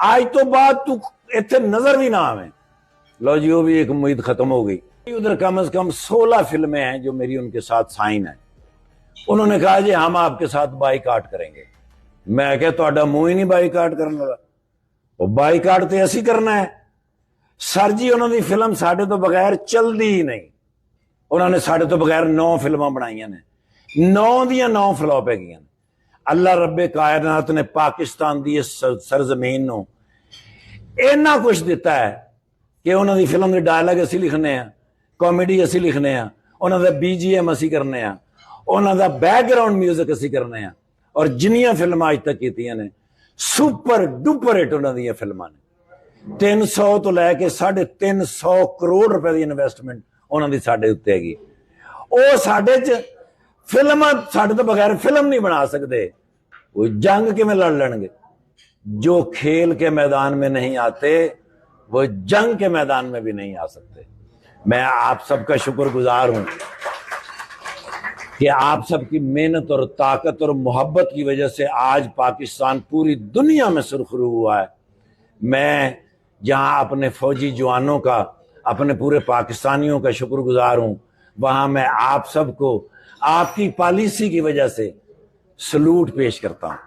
आज तो बात तू इतने नज़र भी ना आवे। लो जी, वो भी एक उम्मीद खत्म हो गई। उधर कम से कम सोलह फ़िल्में हैं जो मेरी उनके साथ साइन है। उन्होंने कहा, जी, हम आपके साथ बाईकाट करेंगे। मैं क्या तो मुँह ही नहीं बाईकाट करने लगा वो बाईकाट तो ऐसी करना है। सर जी, उन्होंने फ़िल्म साढ़े तो बगैर चलती ही नहीं। उन्होंने साढ़े तो बगैर नौ फ़िल्म बनाई ने। नौ दिया नौ फ्लॉप है ਅੱਲਾ ਰੱਬੇ ਕਾਇਨਾਤ ਨੇ ਪਾਕਿਸਤਾਨ ਦੀ ਇਸ ਸ- ਸਰਜ਼ਮੀਨ ਨੂੰ ਇੰਨਾ ਕੁਝ ਦਿੱਤਾ ਹੈ ਕਿ ਉਹਨਾਂ ਦੀ ਫਿਲਮ ਦੇ ਡਾਇਲੌਗ ਅਸੀਂ ਲਿਖਨੇ ਆ ਕਾਮੇਡੀ ਅਸੀਂ ਲਿਖਨੇ ਆ, ਉਹਨਾਂ ਦਾ ਬੀਜੀਐਮ ਅਸੀਂ ਕਰਨੇ ਆ, ਉਹਨਾਂ ਦਾ ਬੈਕਗ੍ਰਾਉਂਡ 뮤직 ਅਸੀਂ ਕਰਨੇ ਆ ਔਰ ਜਿੰਨੀਆਂ ਫਿਲਮਾਂ ਅੱਜ ਤੱਕ ਕੀਤੀਆਂ ਨੇ ਸੁਪਰ ਡੁਪਰ ਹਿੱਟ ਉਹਨਾਂ ਦੀਆਂ ਫਿਲਮਾਂ ਨੇ। 300 ਤੋਂ ਲੈ ਕੇ 350 ਕਰੋੜ ਰੁਪਏ ਦੀ ਇਨਵੈਸਟਮੈਂਟ ਉਹਨਾਂ ਦੀ ਸਾਡੇ ਉੱਤੇ ਹੈਗੀ ਉਹ ਸਾਡੇ 'ਚ ਫਿਲਮਾਂ ਸਾਡੇ ਤੋਂ ਬਗੈਰ ਫਿਲਮ ਨਹੀਂ ਬਣਾ ਸਕਦੇ ਉਹ ਜੰਗ ਕਿਵੇਂ ਲੜ ਲੈਣਗੇ जो खेल के मैदान में नहीं आते वो जंग के मैदान में भी नहीं आ सकते मैं आप सबका शुक्रगुजार हूं कि आप सबकी मेहनत और ताकत और मोहब्बत की वजह से आज पाकिस्तान पूरी दुनिया में सुरखरू हुआ है मैं जहां अपने फौजी जवानों का अपने पूरे पाकिस्तानियों का शुक्रगुजार हूं वहाँ मैं आप सबको आपकी पॉलिसी की वजह से सलूट पेश करता हूँ।